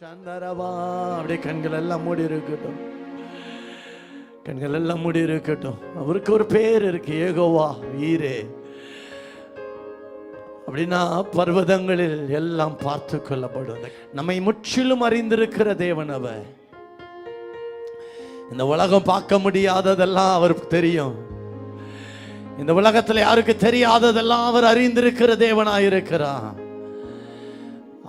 சந்தரவா. அப்படியே கண்கள் எல்லாம் மூடி இருக்கட்டும். கண்கள் எல்லாம் மூடி இருக்கட்டும். அவருக்கு ஒரு பேர் இருக்கு ஏகோவா வீரே அப்படின்னா பர்வதங்களில் எல்லாம் பார்த்து கொள்ளப்படும் நம்மை முற்றிலும் அறிந்திருக்கிற தேவன் அவர். இந்த உலகம் பார்க்க முடியாததெல்லாம் அவருக்கு தெரியும். இந்த உலகத்துல யாருக்கு தெரியாததெல்லாம் அவர் அறிந்திருக்கிற தேவனாயிருக்கிறார்.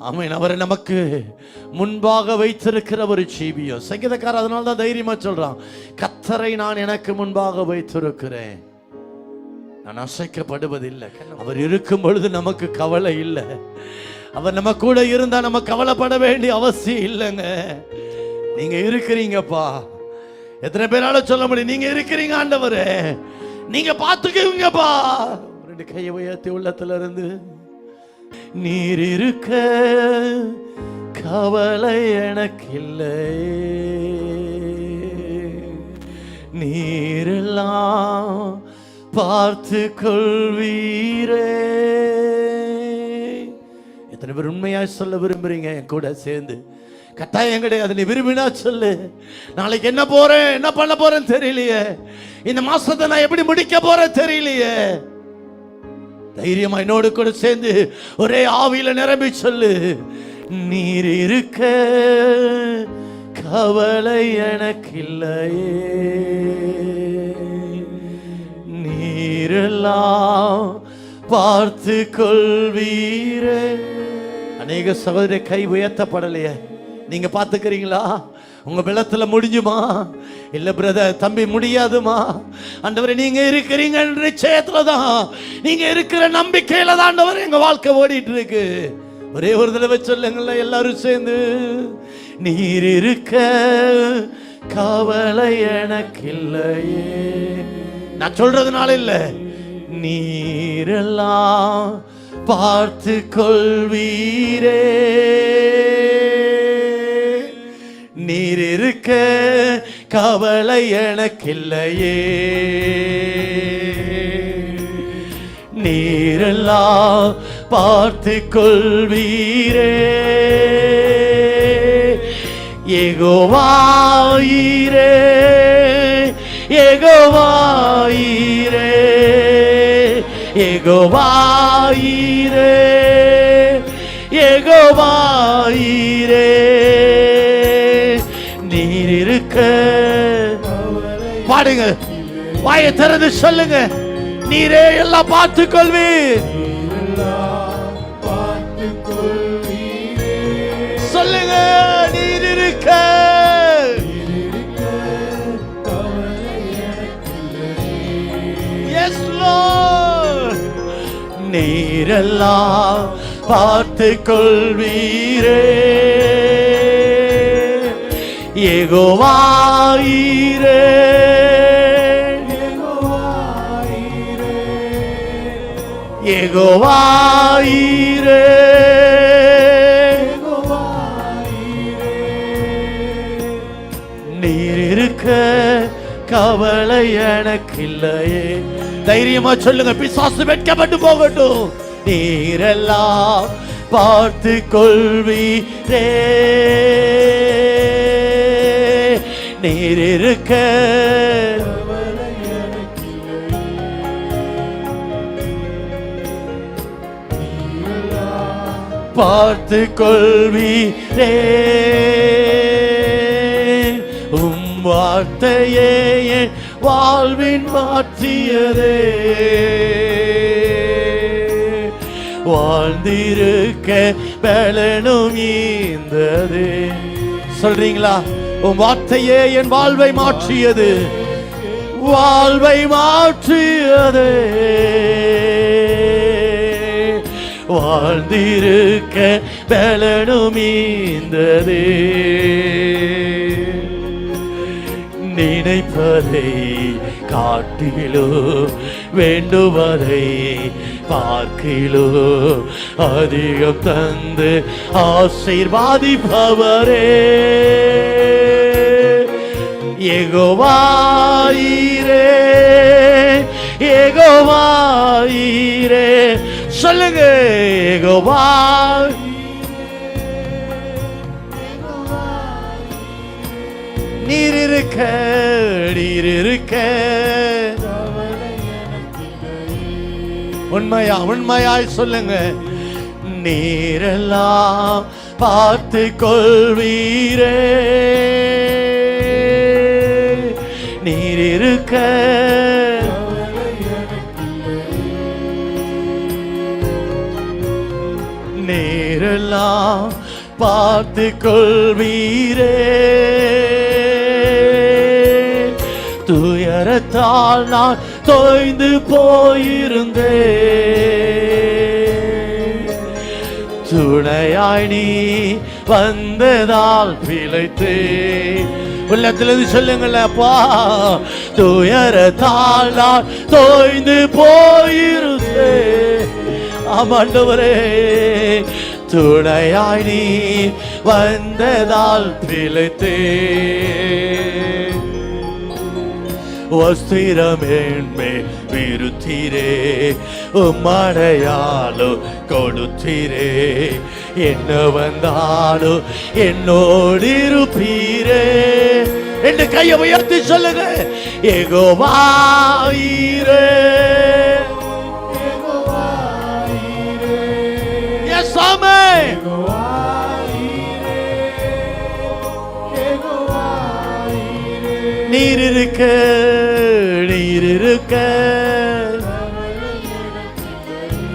ஆமீன். அவர் நமக்கு முன்பாக வைத்திருக்கிற ஒரு ஜீவியம் சங்கீதக்காரர் அதனால தான் தைரியமா சொல்றான் கத்தரை நான் எனக்கு முன்பாக வைத்திருக்கிறேன். நான் அசைக்கப்படுவதில்லை. அவர் இருக்கும் பொழுது நமக்கு கவலை இல்லை. அவர் நம்ம கூட இருந்தா நம்ம கவலைப்பட வேண்டிய அவசியம் இல்லைங்க. நீங்க இருக்கிறீங்கப்பா. எத்தனை பேரால சொல்ல முடியும் நீங்க இருக்கிறீங்க ஆண்டவர். நீங்க பார்த்துக்குவீங்கப்பா ரெண்டு கையை உயர்த்தி உள்ளத்துல இருந்து நீர் இருக்க கவலை எனக்கில்லை. நீரெல்லாம் பார்த்து கொள்வீரே எத்தனை பேர் உண்மையாக சொல்ல விரும்புறீங்க? என் கூட சேர்ந்து. கட்டாயம் கிடையாது நீ விரும்பினா சொல்லு. நாளைக்கு என்ன போறேன்? என்ன பண்ண போறேன்னு தெரியலையே. இந்த மாசத்தை நான் எப்படி முடிக்க போறேன் தெரியலையே. தைரியமா என்னோடு கூட சேர்ந்து ஒரே ஆவியில நிரம்பி சொல்லு. நீர் இருக்க கவலை எனக்கில்லையே. நீரெல்லாம் பார்த்து கொள்வீரே. அநேக சகோதரி கை உயர்த்தப்படலையே. நீங்க பாத்துக்கிறீங்களா உங்க பிளத்துல முடிஞ்சுமா? இல்ல பிரதர் தம்பி முடியாதுமா? ஆண்டவரே நீங்க இருக்கிறீங்க நிச்சயத்துல தான் நீங்க இருக்கிற நம்பிக்கையில தான் ஆண்டவர் எங்க வாழ்க்கை ஓடிட்டு இருக்கு ஒரே ஒரு தடவை சொல்லுங்கள எல்லாரும் சேர்ந்து. நீர் இருக்க கவலை எனக்கில்லையே. நான் சொல்றதுனால இல்ல. நீரெல்லாம் பார்த்து கொள்வீரே கவலை எனக்கில்லையே. நீரெல்லாம் பார்த்து கொள்வீரே எகோவாயிரே எகோவாயிரே எகோவாயிரே. பாடுங்க வாயை திறந்து சொல்லுங்க நீரே எல்லாம் பார்த்து கொள்வீர் சொல்லுங்க நீர் இருக்க. நீரெல்லாம் பார்த்து கொள்வீரே ஏகோவாயிரே. ஏகோவாயிரே. நீர் இருக்க கவலை எனக்கில்லையே. தைரியமா சொல்லுங்க பிசாசு வெட்கப்பட்டு போகட்டும். நீரெல்லாம் பார்த்து கொள்வீரே நீர் இருக்க பார்த்து கொள்வீரே. உம் வார்த்தையே என் வாழ்வின் மாற்றியதே. வாழ்ந்திருக்க பலனும் ஈந்தது. சொல்றீங்களா? உன் வார்த்தையே என் வாழ்வை மாற்றியது. வாழ்வை மாற்றியது. வாழ்ந்திருக்க பலனும் ஈந்தது. நினைப்பதை காட்டிலோ வேண்டுவதை பார்க்கிலோ அதிகம் தந்து ஆசீர்வாதிப்பவரே. எகோவாயிரே எகோவாயிரே சொல்லுங்க எகோவா நீர் இருக்க நீர் இருக்க உண்மையா உண்மையாய் சொல்லுங்க. நீரெல்லாம் பார்த்து கொள்வீரே. பார்த்து கொள்வீரே துயரத்தால் நான் தொய்ந்து போயிருந்தே துணையாய் நீ வந்ததால் பிழைத்தே உள்ளத்திலிருந்து சொல்லுங்களப்பா துயரத்தால் நான் தொய்ந்து போயிருந்தே ஆமாண்டவரே துணையாய் நீ வந்ததால் பிழைத்தே വസ്തിരമേന്മേ വിരുത്തിരേ മഴയാലു കൊടുത്തിരേ എന്ന് വന്നാലു എന്നോടിരുപ്പീരേ എന്റെ കൈ ഉയർത്തി ചൊല്ലുക ഏകോവായിരേ எகோவாயிரே நீர் இருக்க நீர் இருக்க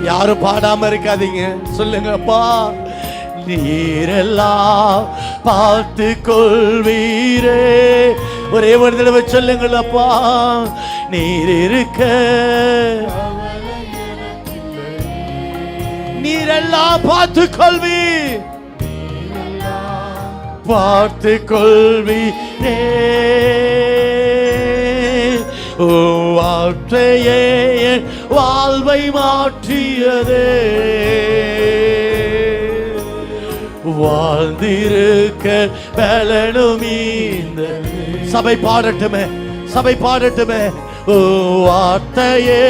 யாரும் பாடாம இருக்காதீங்க. சொல்லுங்கப்பா. நீரெல்லாம் பார்த்து கொள்வீரே ஒரே ஒரு தடவை சொல்லுங்களப்பா. நீர் இருக்க நீரெல்லாம் பார்த்து கொள்வி பார்த்து கொள்வி ஓ வார்த்தையே வாழ்வை மாற்றியதே. வாழ்ந்திருக்க பலனும் இந்த சபை பாடட்டுமே சபை பாடட்டுமே. ஓ வார்த்தையே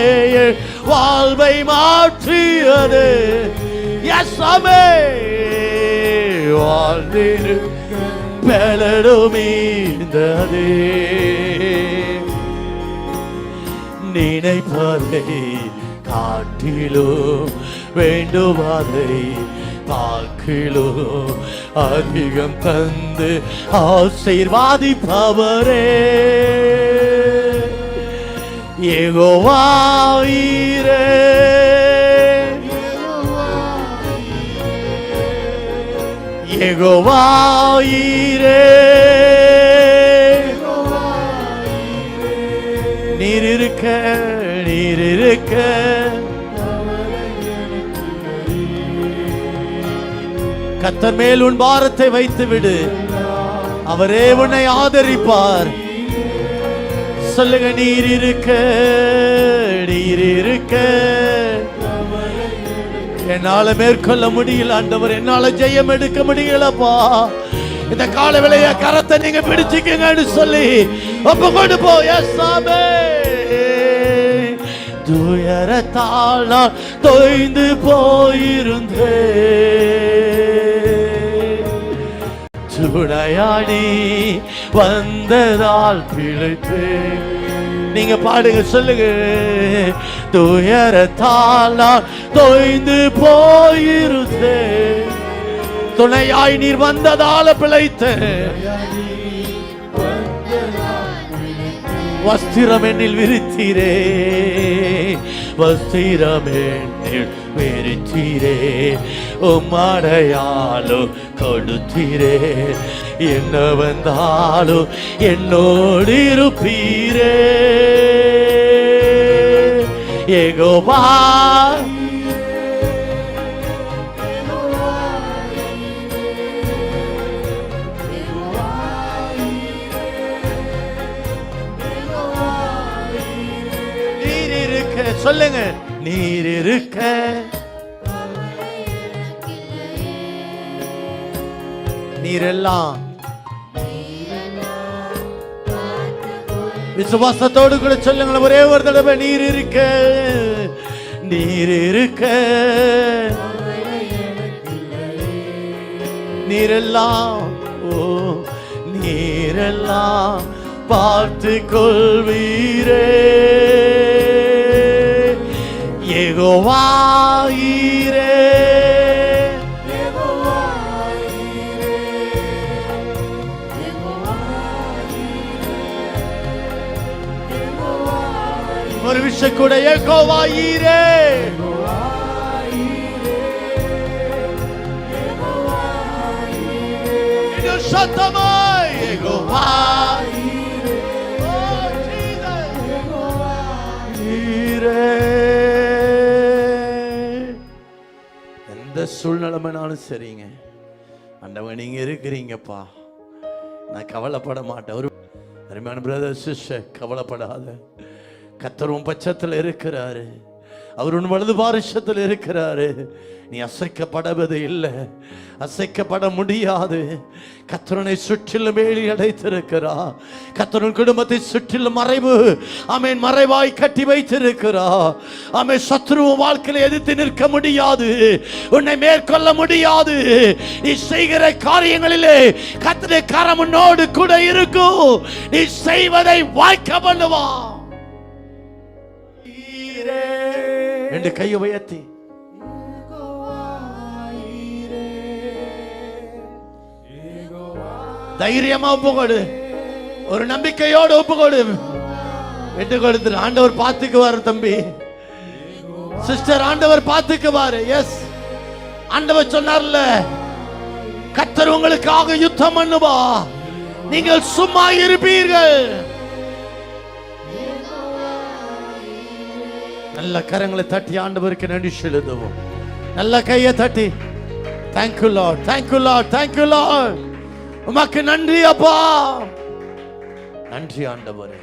வாழ்வை மாற்றியது. எஸ் வாழ்ந்திரு வாழ்ந்திருக்க நினைப்பதை காட்டிலோ வேண்டுவதை பார்க்கிலும் அதிகம் தந்து ஆசீர்வாதிப்பவரே. ஏகோவாயிரே ஏகோவாயிரே நீர் இருக்க நீர் இருக்க கத்தர் மேல் உன் பாரத்தை வைத்து விடு அவரே உன்னை ஆதரிப்பார். சொல்லுங்க நீர் இருக்க நீர் இருக்க. என்னால மேற்கொள்ள முடியல ஆண்டவர் என்னால ஜெயம் எடுக்க முடியலப்பா. இந்த கால விளைய கரத்தை நீங்க பிடிச்சிக்கங்கன்னு சொல்லி ஒப்பு கொண்டு போ எஸ் ஆமே துயரத்தால் நான் தொய்ந்து போயிருந்தேன். துணையாடி வந்ததால் பிழைத்து நீங்க பாடுங்க சொல்லுங்க. துயரத்தால் நான் தொய்ந்து போயிருந்தேன். துணையாய் நீர் வந்ததால பிழைத்தேன். வஸ்திரம் என்னில் விரித்தீரே. வஸ்திரம் என்னில் விரித்தீரே. உம்மடையாலும் கொடுத்தீரே என்ன வந்தாலும் என்னோடு இருப்பீரே. ஏகோபா நீர் இருக்க சொல்லுங்க நீர் இருக்க. நீரெல்லாம். விசுவாசத்தோடு கூட சொல்லுங்களேன் ஒரே ஒரு தடவை நீர் இருக்க நீர் இருக்க. நீரெல்லாம் ஓ நீரெல்லாம் பார்த்து கொள்வீரே. ஏகோவாயிரே. ஒரு விஷயம் கூட ஏகோவாயிரே சத்தமாய் எந்த சூழ்நிலைமைனாலும் சரிங்க. அண்டவன் நீங்க இருக்கிறீங்கப்பா. நான் கவலைப்பட மாட்டேன். ஒரு அருமையான பிரதர் சிஸ்டர் கவலைப்படாத. கத்தரும் பட்சத்தில் இருக்கிறாரு. அவர் உன் வலது பாரிசத்தில் இருக்கிறாரு. நீ அசைக்கப்படுவது இல்லை. அசைக்கப்பட முடியாது. கத்தரனை சுற்றிலும் வேலி அடைத்திருக்கிறா கத்தரன் குடும்பத்தை சுற்றிலும் மறைவு அமேன் மறைவாய் கட்டி வைத்திருக்கிறா ஆமென் சத்ரு வாழ்க்கையில எதிர்த்து நிற்க முடியாது. உன்னை மேற்கொள்ள முடியாது. நீ செய்கிற காரியங்களிலே கத்தனை கரம் உன்னோடு கூட இருக்கும். நீ செய்வதை வாய்க்க பண்ணுவான் ரெண்டு கையை உயர்த்தி. தைரியமா ஒப்புக்கொடு ஒரு நம்பிக்கையோடு ஒப்புக்கொடு விட்டு கொடுத்துரு ஆண்டவர் பார்த்துக்குவாரு தம்பி. சிஸ்டர் ஆண்டவர் பார்த்துக்குவாரு. எஸ் ஆண்டவர் சொன்னார்ல கத்தர் உங்களுக்காக யுத்தம் பண்ணுவா. நீங்கள் சும்மா இருப்பீர்கள். நல்ல கரங்களை தட்டி ஆண்டவருக்கு நன்றி செலுத்துவோம். நல்ல கையை தட்டி thank you lord thank you lord thank you lord உமக்கு நன்றி அப்பா. நன்றி ஆண்டவரே.